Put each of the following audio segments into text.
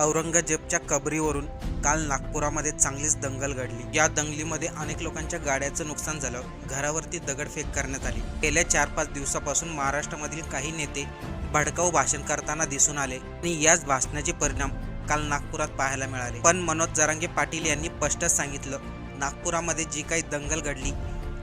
औरंगजेबच्या कबरीवरून काल नागपुरामध्ये चांगलीच दंगल घडली. या दंगलीमध्ये अनेक लोकांच्या गाड्याचं नुकसान झालं. घरावरती दगडफेक करण्यात आली. गेल्या चार पाच दिवसापासून महाराष्ट्रामधील काही नेते भडकाऊ भाषण करताना दिसून आले आणि याच भाषणाचे परिणाम काल नागपुरात पाहायला मिळाले. पण मनोज जरांगे पाटील यांनी स्पष्ट सांगितलं नागपुरामध्ये जी काही दंगल घडली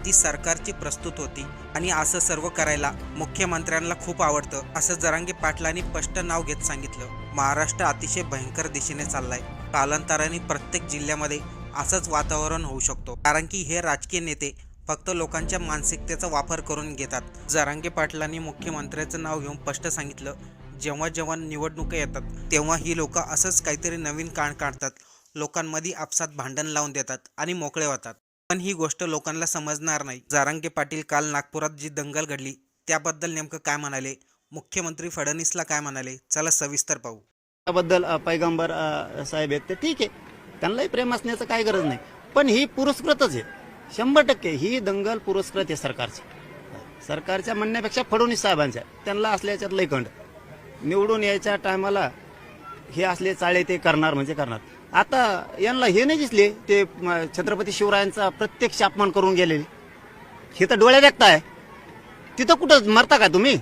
ती सरकारची प्रस्तुत होती आणि असं सर्व करायला मुख्यमंत्र्यांना खूप आवडतं असं जरांगे पाटलांनी स्पष्ट नाव घेत सांगितलं. महाराष्ट्र अतिशय भयंकर दिशेने चाललाय. कालांतराने प्रत्येक जिल्ह्यामध्ये असंच वातावरण होऊ शकतो. कारण की हे राजकीय नेते फक्त लोकांच्या मानसिकतेचा वापर करून घेतात. जरांगे पाटलांनी मुख्यमंत्र्याचं नाव घेऊन स्पष्ट सांगितलं जेव्हा जेव्हा निवडणुका येतात तेव्हा ही लोक असंच काहीतरी नवीन काण काढतात. लोकांमध्ये आपसात भांडण लावून देतात आणि मोकळे होतात. पण ही गोष्ट लोकांना समजणार नाही. जारांगे पाटील काल नागपुरात जी दंगल घडली त्याबद्दल नेमकं काय म्हणाले? मुख्यमंत्री फडणवीसला काय म्हणाले? चला सविस्तर पाहू. त्याबद्दल पैगंबर साहेब आहेत ते ठीक आहे. त्यांनाही प्रेम असण्याचं काय गरज नाही. पण ही पुरस्कृतच आहे. शंभर टक्के ही दंगल पुरस्कृत आहे सरकारची. सरकारच्या म्हणण्यापेक्षा फडणवीस साहेबांच्या. त्यांना असल्याच्यात लय खंड. निवडून यायच्या टायमाला हे असले चाळे ते करणार म्हणजे करणार. आता यांना हे नाही दिसले ते छत्रपती शिवरायांचा प्रत्यक्ष अपमान करून गेलेले. हे तर डोळ्या व्यक्त आहे. तिथं कुठं मरता का तुम्ही?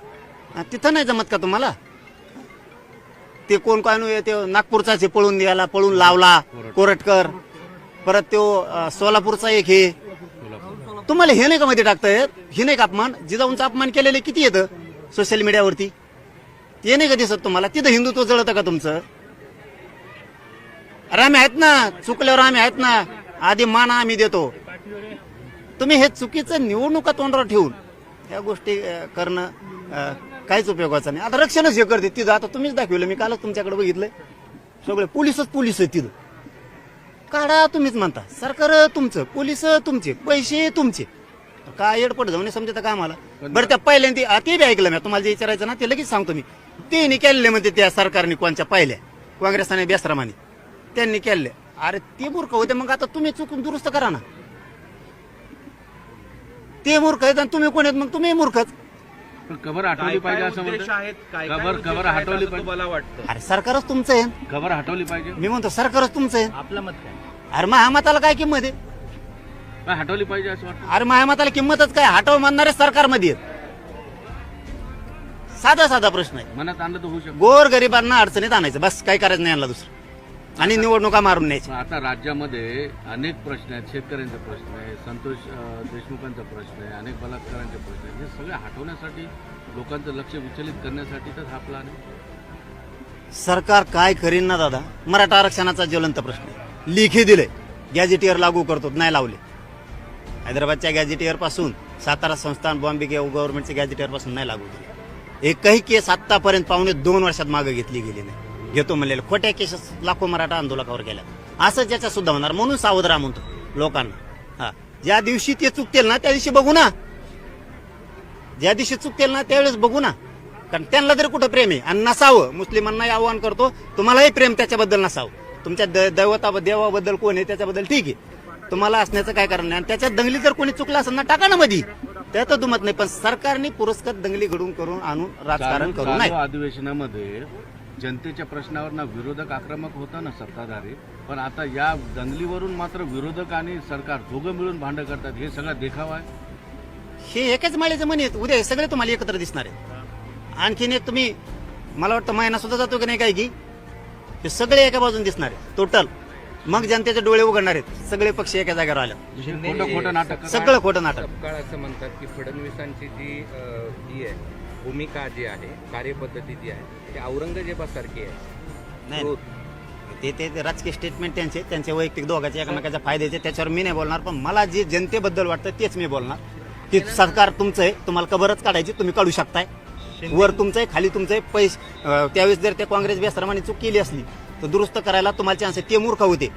तिथं नाही जमत का तुम्हाला? ते कोण काय ते नागपूरचा हे पळून द्यायला पळून लावला कोरटकर. परत तो अं, सोलापूरचा एक हे. तुम्हाला हे नाही का मध्ये टाकतायत हे नाही का अपमान? जिजाऊंचा अपमान केलेले किती येतं सोशल मीडियावरती ते नाही का दिसत तुम्हाला? तिथं हिंदुत्व जळतं का तुमचं? अरे आम्ही आहेत ना चुकल्यावर आम्ही आहेत ना आधी मान आम्ही देतो. तुम्ही हे चुकीचं निवडणुका तोंडावर ठेवून ह्या गोष्टी अं, करणं अं, काहीच उपयोगाचं नाही. आता रक्षणच हे करते तिथं. आता तुम्हीच दाखवलं मी कालच तुमच्याकडे बघितलंय. सगळे पोलिसच पोलीस आहे तिथं. काढा तुम्हीच म्हणता. सरकार तुमचं पोलीस तुमचे पैसे तुमचे. काय एडपट जाऊन समजत का आम्हाला? बरं त्या पहिल्यांदा ते बी ऐकलं मी. तुम्हाला जे विचारायचं ना ते लगेच सांगतो मी. ते केलेले म्हणते त्या सरकारने कोणच्या पाहिल्या? काँग्रेसाने बेसरामाने. त्यांनी केले अरे ते मूर्ख होते. मग आता तुम्ही चुकून दुरुस्त करा ना. ते मूर्ख आहेत आणि तुम्ही कोण आहेत? मग तुम्ही मूर्खच पण कबर हटवली पाहिजे असं उद्देश आहेत? म्हणतो काय कबर कबर आहेत हटवली असं पाहिजे. तुम्हाला वाटतं? अरे सरकारच तुमचं आहे. कबर हटवली पाहिजे. मी म्हणतो सरकारच तुमचं आहे. आपलं मत काय? अरे महामताला काय किंमत आहे? काय हटवली पाहिजे असं वाटतं? अरे महामताला किंमतच काय? हटव म्हणणारे सरकारमध्ये आहेत. साधा साधा प्रश्न आहे. मनात आणलं तर होऊ शकतो. गोर गरिबांना अडचणीत आणायचं. बस काही करायचं नाही यांना दुसरं. आणि निवडणुका मारून न्यायच्या. पण आता राज्यामध्ये अनेक प्रश्न आहेत शेतकऱ्यांचा प्रश्न आहे संतोष देशमुखांचा प्रश्न आहे अनेक बलात्कारांचे प्रश्न आहेत. हे सगळे हटवण्यासाठी लोकांचं लक्ष विचलित करण्यासाठी तर हा प्लॅन आहे. सरकार काय करीन ना दादा? मराठा आरक्षणाचा ज्वलंत प्रश्न आहे. लिखी दिले गॅजेटियर लागू करतो नाही लावले. हैदराबादच्या गॅजेटियरपासून सातारा संस्थान बॉम्बे गव्हर्नमेंटच्या गॅजेटियरपासून नाही लागू केले. एकही केस आतापर्यंत पावणे दोन वर्षात मागे घेतली गेली नाही. घेतो म्हणलेले. खोट्या केसेस लाखो मराठा आंदोलकावर गेल्या असं ज्याच्या सुद्धा होणार. म्हणून सावध राहा म्हणतो लोकांना. हा. ज्या दिवशी ते चुकतील ना त्या दिवशी बघू ना. ज्या दिवशी चुकतील ना त्यावेळेस बघू ना. कारण त्यांना तरी कुठं प्रेम आहे? आणि नसावं. मुस्लिमांनाही आव्हान करतो. तुम्हालाही प्रेम त्याच्याबद्दल नसावं. तुमच्या द- दैवता देवाबद्दल कोण आहे त्याच्याबद्दल ठीक आहे. तुम्हाला असण्याचं काय कारण नाही. आणि त्याच्यात दंगली जर कोणी चुकला असेल ना टाका ना मधी. त्यात दुमत नाही. पण सरकारने पुरस्कार दंगली घडून करून आणून राजकारण चालू करू नये चालू अधिवेशनामध्ये जनतेच्या प्रश्नावर ना विरोधक आक्रमक होता ना सत्ताधारी. पण आता या दंगलीवरून मात्र विरोधक आणि सरकार दोघं मिळून भांडण करतात हे सगळा देखावा आहे. हे एकाच माळेचे म्हणे आहेत. उद्या हे सगळे तुम्हाला एकत्र दिसणार आहेत. आणखीन एक तुम्ही मला वाटतं महिना सुद्धा जातो की नाही काय की? हे सगळे एका बाजून दिसणार आहे टोटल मग जनतेचे डोळे उघडणार आहेत. सगळे पक्ष एका जागेवर आले. खोटं खोटं नाटक. सगळं खोटं नाटक. असं म्हणतात की फडणवीसांची जी ही आहे भूमिका जी आहे कार्यपद्धती जी आहे ती औरंगजेबासारखी आहे. नाही. ते ते ते राजकीय स्टेटमेंट त्यांचे त्यांचे वैयक्तिक दोघांचे एकमेकाच्या फायद्याचे त्याच्यावर मी नाही बोलणार पण मला जे जनतेबद्दल वाटतं तेच मी बोलणार. की सरकार तुमचं आहे तुम्हाला कबरच काढायची तुम्ही काढू शकताय. वर तुमचं आहे खाली तुमचं आहे पैसे अं, त्यावेळेस जर ते काँग्रेस बेसरमाने चूक केली असली तर दुरुस्त करायला तुम्हाला चान्स आहे ते मूर्ख होते.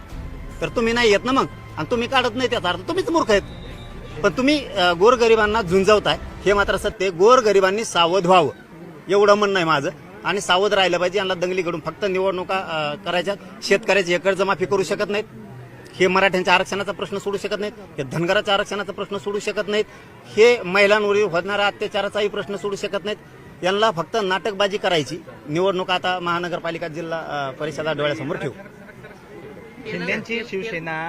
तर तुम्ही नाही येत ना मग? आणि तुम्ही काढत नाही त्याचा अर्थ तुम्हीच मूर्ख आहेत. पण तुम्ही अं, गोरगरिबांना झुंजवताय. हे मात्र सत्य गोरगरिबांनी सावध व्हावं. एवढं म्हणणं आहे माझं. आणि सावध राहिलं पाहिजे यांना दंगली घडून फक्त निवडणुका करायच्या शेतकऱ्याची हे जमाफी करू शकत नाहीत. हे मराठ्यांच्या आरक्षणाचा प्रश्न सोडू शकत नाहीत. हे धनगराच्या आरक्षणाचा प्रश्न सोडू शकत नाहीत. हे महिलांवरील होणाऱ्या अत्याचाराचाही प्रश्न सोडू शकत नाहीत. यांना फक्त नाटकबाजी करायची. निवडणूक आता महानगरपालिका जिल्हा परिषदा डोळ्यासमोर ठेवू. शिंदेची शिवसेना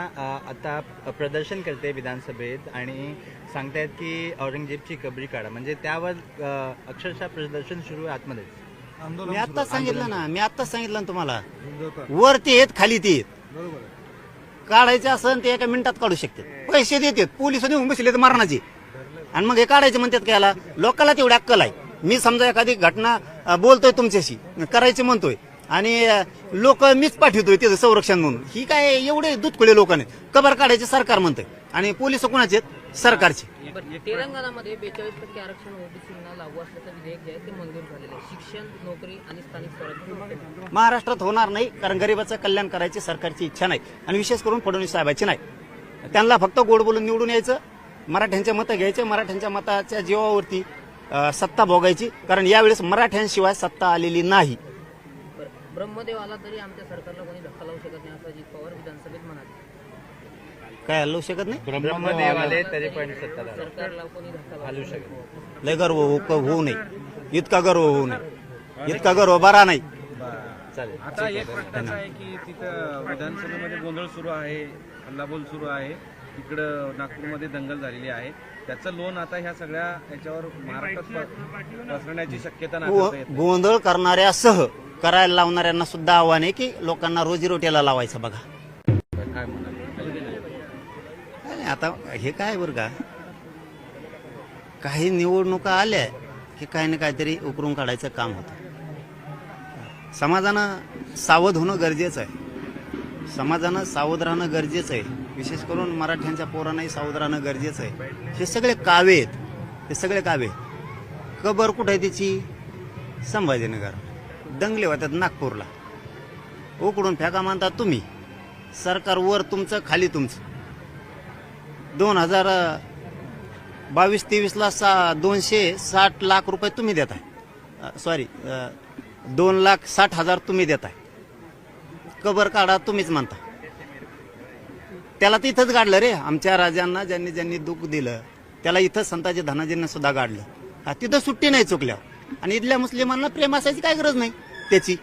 आता प्रदर्शन करते विधानसभेत आणि सांगतायत की औरंगजेबची कबरी काढा. म्हणजे त्यावर अ, अक्षरशः प्रदर्शन सुरू आहे आतमध्ये मी आत्ताच सांगितलं ना मी आत्ताच सांगितलं ना तुम्हाला. वर ते येत खाली ते येत काढायचे असन ते एका मिनिटात काढू शकते पैसे देतात. पोलीस येऊन बसले तर मारणाचे. आणि मग हे काढायचे म्हणतात का याला? लोकांना तेवढी अक्कल आहे. मी समजा एखादी घटना अ, बोलतोय तुमच्याशी करायची म्हणतोय. आणि लोक मीच पाठवतोय त्याचं संरक्षण म्हणून. ही काय एवढे दुधकुळे लोकांनी कबर काढायचे सरकार म्हणतंय. आणि पोलीस कोणाचे आहेत? सरकारचे. तेलंगणामध्ये बेचाळीस टक्के आरक्षण ओबीसींना लागू असल्याचं विधेयक जे आहे ते मंजूर झालेलं आहे. शिक्षण नोकरी आणि स्थानिक स्वराज्य महाराष्ट्रात होणार नाही कारण गरिबाचं कल्याण करायची सरकारची इच्छा नाही आणि विशेष करून फडणवीस साहेबांची नाही. त्यांना फक्त गोड बोलून निवडून यायचं मराठ्यांचे मतं घ्यायचे मराठ्यांच्या मताच्या जीवावरती सत्ता भोगायची कारण यावेळेस मराठ्यांशिवाय सत्ता आलेली नाही. बरं, ब्रह्मदेव आला तरी आमच्या सरकारला कोणी धक्का लावू शकत नाही असं अजित पवार विधानसभेत म्हणाले काय हलवू शकत नाही? ब्रह्मदेव आले तरी पण शकत लय गर्व हो- होऊ नये. इतका गर्व होऊ नये. इतका गर्व बरा नाही. चालेल. आता एक प्रश्न असा आहे की तिथं विधानसभेमध्ये गोंधळ सुरू आहे हल्लाबोल सुरू आहे. इकडं नागपूरमध्ये दंगल झालेली आहे. त्याचं लोन आता ह्या सगळ्या याच्यावर महाराष्ट्रात प- पसरण्याची शक्यता गो- नाही. गोंधळ करणाऱ्यासह करायला लावणाऱ्यांना सुद्धा आव्हान आहे की लोकांना रोजीरोटीला लावायचं बघा. आता हे काय बरं का? काही निवडणुका आल्या की काही ना काहीतरी उकरून काढायचं काम होतं. समाजानं सावध होणं गरजेचं आहे. समाजानं सावध राहणं गरजेचं आहे. विशेष करून मराठ्यांच्या पोरांनाही सावध राहणं गरजेचं आहे. हे सगळे कावे आहेत. हे सगळे कावे कबर कुठं आहे त्याची संभाजीनगर. दंगले होतात नागपूरला. उकडून फेका मानतात तुम्ही. सरकार वर तुमचं खाली तुमचं. दोन हजार बावीस तेवीसला सा दोनशे साठ लाख रुपये तुम्ही देत आहे सॉरी दोन लाख साठ हजार तुम्ही देत आहे कबर काढा तुम्हीच म्हणता. त्याला तर इथंच गाडलं रे. आमच्या राजांना ज्यांनी ज्यांनी दुःख दिलं त्याला इथं संताजी धनाजींना सुद्धा गाडलं. हा तिथं सुट्टी नाही चुकल्या आणि इथल्या मुस्लिमांना प्रेम असायची काय गरज नाही त्याची.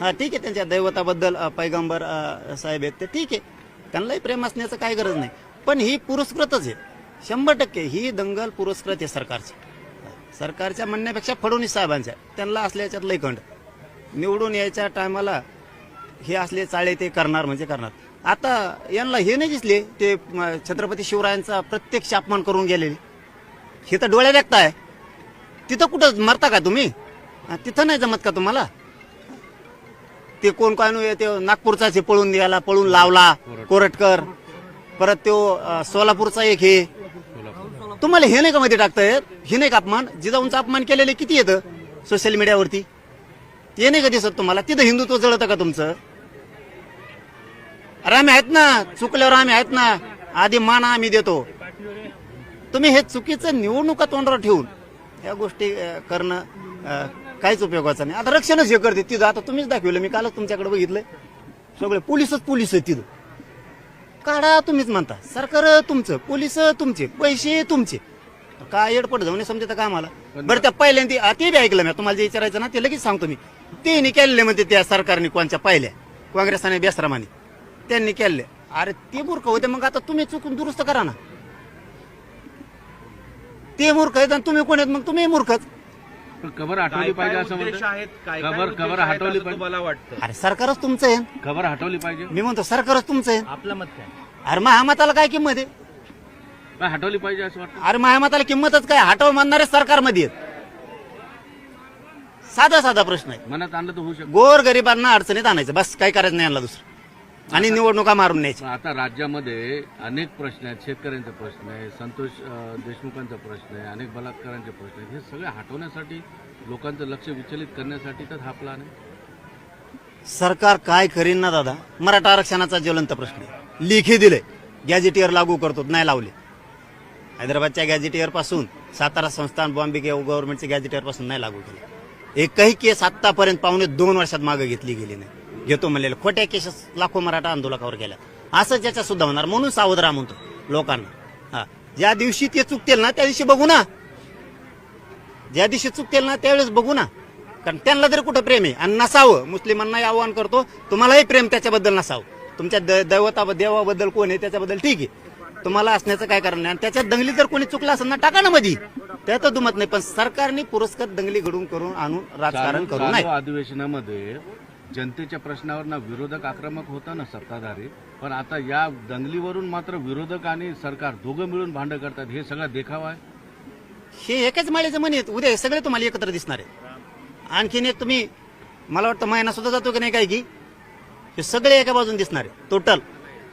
हा ठीक आहे त्यांच्या दैवताबद्दल पैगंबर साहेब आहेत ते ठीक आहे. त्यांनाही प्रेम असण्याचं काय गरज नाही. पण ही पुरस्कृतच आहे. शंभर टक्के ही दंगल पुरस्कृत आहे सरकारची. सरकारच्या म्हणण्यापेक्षा फडणवीस साहेबांच्या. त्यांना असल्याच्यात लय खंड. निवडून यायच्या टायमाला हे असले चाळे ते करणार म्हणजे करणार. आता यांना हे नाही दिसले ते छत्रपती शिवरायांचा प्रत्यक्ष अपमान करून गेलेले. हे तर डोळ्या देखताय तिथं कुठं मरता का तुम्ही? तिथं नाही जमत का तुम्हाला? ते कोण काय ते नागपूरचाच हे पळून द्यायला पळून लावला कोरटकर. परत तो सोलापूरचा एक हे. तुम्हाला हे नाही का मध्ये टाकतायत हे नाही का अपमान? जिजाऊंचा अपमान केलेले किती येतं सोशल मीडियावरती ते नाही का दिसत तुम्हाला? तिथं हिंदुत्व जळतं का तुमचं? अरे आम्ही आहेत ना? चुकल्यावर आम्ही आहेत ना? आधी मान आम्ही देतो. तुम्ही हे चुकीचं निवडणुका तोंडावर ठेवून या गोष्टी करणं काहीच उपयोगाचं नाही. आता रक्षणच हे करते. तिथं आता तुम्हीच दाखवलं. मी कालच तुमच्याकडे बघितलंय सगळे पोलिसच पोलीस आहेत तिथं. काढा तुम्हीच म्हणता. सरकार तुमचं पोलीस तुमचे पैसे तुमचे. काय एडपट जाऊन समजत का आम्हाला? बरं त्या पहिल्यांदा ते बी ऐकलं मी. तुम्हाला जे विचारायचं ना ते लगेच सांगतो मी. ते केलेले म्हणते त्या सरकारने कोणच्या पाहिल्या? काँग्रेस आणि बेसरामाने. त्यांनी केले अरे ते मूर्ख होते. मग आता तुम्ही चुकून दुरुस्त करा ना. ते मूर्ख आहेत आणि तुम्ही कोण आहेत? मग तुम्ही मूर्खच कबर हटवली पाहिजे असं उद्देश म्हणतात? आहेत? काय काय कबर उद्देश कबर आहेत हटवली असं पाहिजे? तुम्हाला वाटतं? अरे सरकारच तुमचं आहे. कबर हटवली पाहिजे? मी म्हणतो सरकारच तुमचं आहे. आपलं मत काय? अरे महामताला काय किंमत आहे? काय हटवली पाहिजे असं वाटतं? अरे महामताला किंमतच काय? हटव म्हणणारे सरकारमध्ये आहेत. साधा साधा प्रश्न आहे. मनात आणलं तर होऊ शकतं. गोर गरिबांना अडचणीत आणायचं. बस काही करायचं नाही यांना दुसरं. आणि निवडणुका मारून न्यायच्या. आता राज्यामध्ये अनेक प्रश्न आहेत. शेतकऱ्यांचा प्रश्न आहे संतोष अं, देशमुखांचा प्रश्न आहे अनेक बलात्कारांचे प्रश्न आहेत. हे सगळे हटवण्यासाठी लोकांचं लक्ष विचलित करण्यासाठी तर हा प्लान आहे. सरकार काय करीन ना दादा? मराठा आरक्षणाचा ज्वलंत प्रश्न आहे. लेखी दिले. गॅजेटियर लागू करतो नाही लावले. हैदराबादच्या गॅजेटियरपासून सातारा संस्थान बॉम्बे गव्हर्नमेंटच्या गॅजेटियरपासून नाही लागू केले. एकही केस आतापर्यंत पावणे दोन वर्षात मागे घेतली गेली नाही. घेतो म्हणलेलं. खोट्या केसेस लाखो मराठा आंदोलकावर गेल्या असं ज्याच्या सुद्धा होणार. म्हणून सावध राहा म्हणतो लोकांना. हा. ज्या दिवशी ते चुकतील ना त्या दिवशी बघू ना. ज्या दिवशी चुकतील ना त्यावेळेस बघू ना. कारण त्यांना जर कुठं प्रेम आहे? आणि नसावं. मुस्लिमांनाही आव्हान करतो. तुम्हालाही प्रेम त्याच्याबद्दल नसावं. तुमच्या द- दैवता देवाबद्दल कोण आहे त्याच्याबद्दल ठीक आहे. तुम्हाला असण्याचं काय कारण नाही. आणि त्याच्यात दंगली जर कोणी चुकला असेल ना टाका ना मधी. त्यात दुमत नाही. पण सरकारने पुरस्कार दंगली घडून करून आणून राजकारण करू नये चालू अधिवेशनामध्ये जनतेच्या प्रश्नावर ना विरोधक आक्रमक होता ना सत्ताधारी? पण आता या दंगलीवरून मात्र विरोधक आणि सरकार दोघं मिळून भांडण करतात हे सगळा देखावा आहे? हे एकाच माळेचं म्हणे आहेत. उद्या हे सगळे तुम्हाला एकत्र दिसणार आहे. आणखीन एक तुम्ही मला वाटतं महिना सुद्धा जातो की नाही काय की? हे सगळे एका बाजून दिसणार आहे. टोटल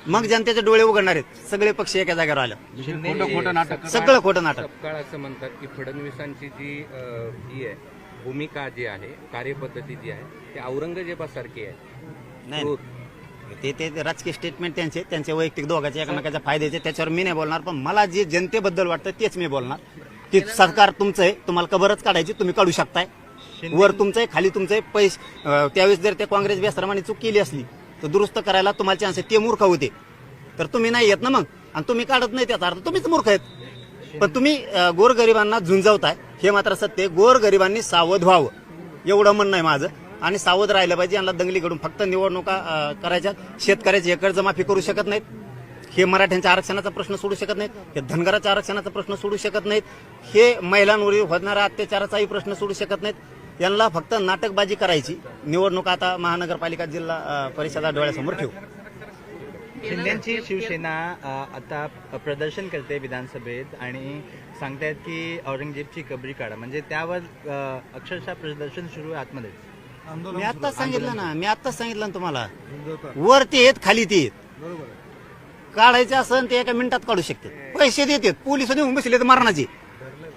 मग जनतेचे डोळे उघडणार आहेत. सगळे पक्ष एका जागेवर आले. खोटं खोटं नाटक. सगळं खोटं नाटक. सपकाळ असं म्हणतात की फडणवीसांची जी अ, ही आहे भूमिका जी आहे कार्यपद्धती जी आहे ती औरंगजेबासारखी आहे नाही. नाही. ते ते ते राजकीय स्टेटमेंट त्यांचे त्यांचे वैयक्तिक दोघांचे एकमेकाच्या फायद्याचे त्याच्यावर मी नाही बोलणार पण मला जे जनतेबद्दल वाटतं तेच मी बोलणार. की सरकार तुमचं आहे तुम्हाला कबरच काढायची तुम्ही काढू शकताय. वर तुमचं आहे खाली तुमचं आहे पैसे अं, त्यावेळेस जर त्या काँग्रेस बेसरमाने चूक केली असली तर दुरुस्त करायला तुम्हाला चान्स आहे. ते मूर्ख होते. तर तुम्ही नाही येत ना मग? आणि तुम्ही काढत नाही त्याचा अर्थ. तुम्हीच मूर्ख आहेत. पण तुम्ही अं, गोरगरिबांना झुंजवताय. हे मात्र सत्य आहे. गोरगरिबांनी सावध व्हावं. एवढं म्हणणं आहे माझं. आणि सावध राहिलं पाहिजे. यांना दंगली घडून फक्त निवडणुका करायच्या. शेतकऱ्याची कर्जमाफी करू शकत नाहीत. हे मराठ्यांच्या आरक्षणाचा प्रश्न सोडू शकत नाहीत. हे धनगराच्या आरक्षणाचा प्रश्न सोडू शकत नाहीत. हे महिलांवरील होणारा अत्याचाराचाही प्रश्न सोडू शकत नाहीत. यांना फक्त नाटकबाजी करायची. निवडणूक आता महानगरपालिका जिल्हा परिषदा डोळ्यासमोर ठेवू. शिंदेची शिवसेना आता प्रदर्शन करते विधानसभेत आणि सांगतायत की औरंगजेबची कबरी काढा. म्हणजे त्यावर अक्षरशः प्रदर्शन सुरू आहे आतमध्ये. मी आत्ताच सांगितलं ना मी आत्ताच सांगितलं ना तुम्हाला. वर ते येत खाली ते येत काढायचे असन ते एका मिनिटात काढू शकते. पैसे देतात पोलीस देऊन बसले तर मरणाचे.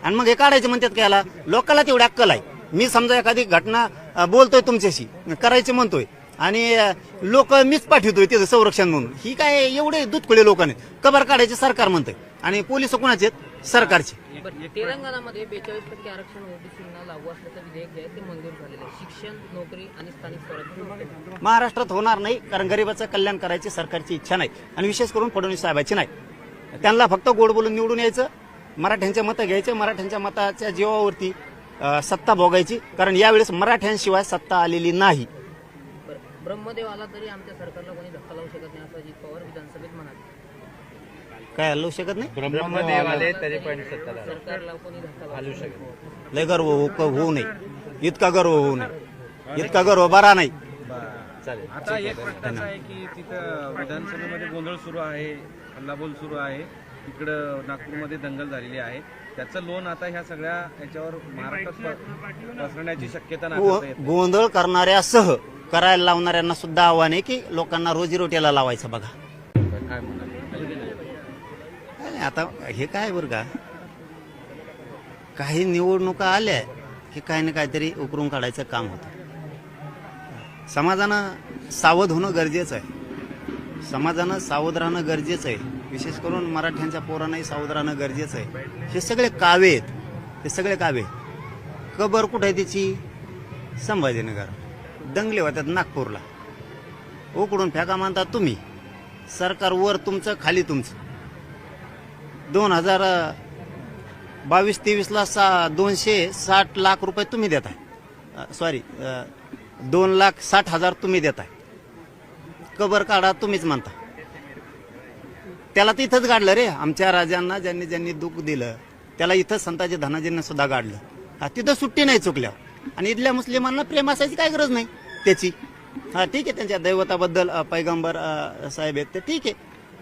आणि मग हे काढायचे म्हणतात काय याला लोकांना तेवढी अक्कल आहे. मी समजा एखादी घटना बोलतोय तुमच्याशी करायचे म्हणतोय आणि लोक मीच पाठवतोय त्याचं संरक्षण म्हणून. ही काय एवढे दुधखुळे लोकांनी कबर काढायचे सरकार म्हणतंय. आणि पोलीस कोणाचे आहेत? सरकारचे. बरं तेलंगणामध्ये बेचाळीस टक्के आरक्षण ओबीसींना लागू असल्याचं विधेयक जे आहे ते मंजूर झालेलं आहे. शिक्षण नोकरी आणि स्थानिक स्वराज्य. महाराष्ट्रात होणार नाही कारण गरिबाचं कल्याण करायची सरकारची इच्छा नाही. आणि विशेष करून फडणवीस साहेबांची नाही. त्यांना फक्त गोड बोलून निवडून यायचं मराठ्यांचे मतं घ्यायचे मराठ्यांच्या मताच्या जीवावरती सत्ता भोगायची कारण यावेळेस मराठ्यांशिवाय सत्ता आलेली नाही. बरं ब्रह्मदेव आला तरी आमच्या सरकारला कोणी धक्का लावू शकत नाही असं अजित पवार विधानसभेत म्हणाले काय हलवू शकत नाही? ब्रह्मदेव आले तरी पण हलू शकत लय गर्व होऊ होऊ नये. इतका गर्व होऊ नये. इतका गर्व बरा नाही. चालेल. आता एक प्रश्न असा आहे की तिथं विधानसभेमध्ये गोंधळ सुरू आहे हल्लाबोल सुरू आहे. इकडं नागपूरमध्ये दंगल झालेली आहे. त्याचं लोन आता ह्या सगळ्या याच्यावर महाराष्ट्रात पसरण्याची शक्यता गो- नाही. गोंधळ करणाऱ्यासह करायला लावणाऱ्यांना सुद्धा आव्हान आहे की लोकांना रोजीरोटीला लावायचं बघा. नाही, आता हे काय बरं का? काही निवडणुका आल्या की काही ना काहीतरी उकरून काढायचं काम होतं. समाजानं सावध होणं गरजेचं आहे. समाजानं सावध राहणं गरजेचं आहे. विशेष करून मराठ्यांच्या पोरांनाही सावध राहणं गरजेचं आहे. हे सगळे कावे आहेत. हे सगळे कावे कबर कुठं आहे त्याची संभाजीनगर. दंगले होत्यात नागपूरला. उकडून फेका मानता तुम्ही. सरकार वर तुमचं खाली तुमचं. दोन हजार बावीस तेवीसला सा दोनशे साठ लाख रुपये तुम्ही देताय. सॉरी दोन लाख साठ हजार तुम्ही देताय. कबर काढा तुम्हीच म्हणता. त्याला तर इथंच गाडलं रे. आमच्या राजांना ज्यांनी ज्यांनी दुःख दिलं त्याला इथं संताजी धनाजींना सुद्धा गाडलं. हा तिथं सुट्टी नाही चुकल्या. आणि इथल्या मुस्लिमांना प्रेम असायची काय गरज नाही त्याची. हा ठीक आहे त्यांच्या दैवताबद्दल पैगंबर साहेब आहेत ते ठीक आहे.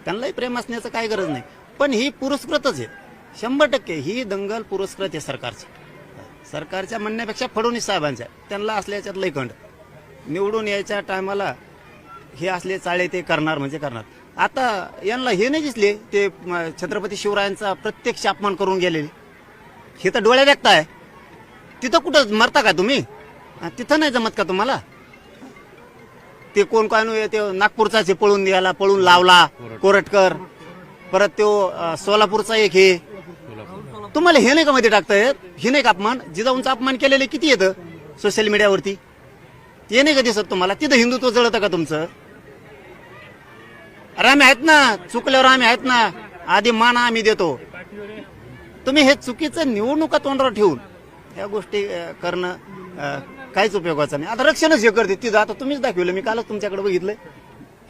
त्यांनाही प्रेम असण्याचं काय गरज नाही. पण ही पुरस्कृतच आहे. शंभर टक्के ही दंगल पुरस्कृत आहे सरकारची. सरकारच्या म्हणण्यापेक्षा फडणवीस साहेबांच्या त्यांना असल्याच्यात लयखंड निवडून यायच्या टायमाला हे असले चाळे ते करणार म्हणजे करणार. आता यांना हे नाही दिसले ते छत्रपती शिवरायांचा प्रत्यक्ष अपमान करून गेलेले. हे तर डोळ्या व्यक्ताय तिथं कुठं मरता का तुम्ही? तिथं नाही जमत का तुम्हाला? ते कोण काय ते नागपूरचा पळून द्यायला पळून लावला कोरटकर. परत तो सोलापूरचा एक हे. तुम्हाला हे नाही का मध्ये टाकतायत हे नाही का अपमान? जिजाऊंचा अपमान केलेले किती येतं सोशल मीडियावरती ते नाही का दिसत तुम्हाला? तिथं हिंदुत्व जळतं का तुमचं? अरे आम्ही आहेत ना चुकल्यावर आम्ही आहेत ना आधी मान आम्ही देतो. तुम्ही हे चुकीचं निवडणुका तोंडावर ठेवून ह्या गोष्टी करणं काहीच उपयोगाचं नाही. आता रक्षणच हे करते. तिथं आता तुम्हीच दाखवलं. मी कालच तुमच्याकडे बघितलंय.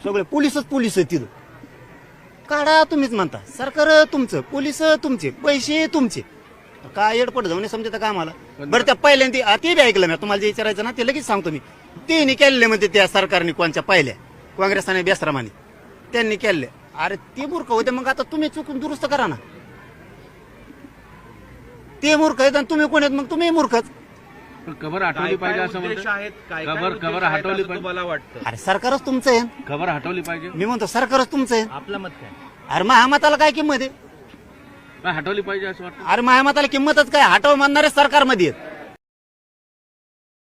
सगळे पोलीसच पोलीस आहे तिथं. काढा तुम्हीच म्हणता. सरकार तुमचं पोलीस तुमचे पैसे तुमचे. काय एडपट जाऊन समजत का आम्हाला? बरं त्या पहिल्यांदा ते बी ऐकलं मी. तुम्हाला जे विचारायचं ना ते लगेच सांगतो मी. ते केलेले म्हणते त्या सरकारने कोणच्या पाहिल्या. काँग्रेस आणि बेसरामाने. त्यांनी केले अरे ते मूर्ख होते. मग आता तुम्ही चुकून दुरुस्त करा ना. ते मूर्ख आहेत आणि तुम्ही कोण आहेत? मग तुम्ही मूर्खच. पण कबर हटवली पाहिजे असं आहेत? काय काय कबर उद्देश कबर आहेत हटवली असं पाहिजे. तुम्हाला वाटतं? अरे सरकारच तुमचं आहे. कबर हटवली पाहिजे. मी म्हणतो सरकारच तुमचं आहे. आपलं मत काय? अरे महामताला काय किंमत आहे? नाही, हटवली पाहिजे असं वाटतं. अरे महामताला किंमतच काय? हटव म्हणणारे सरकारमध्ये आहेत.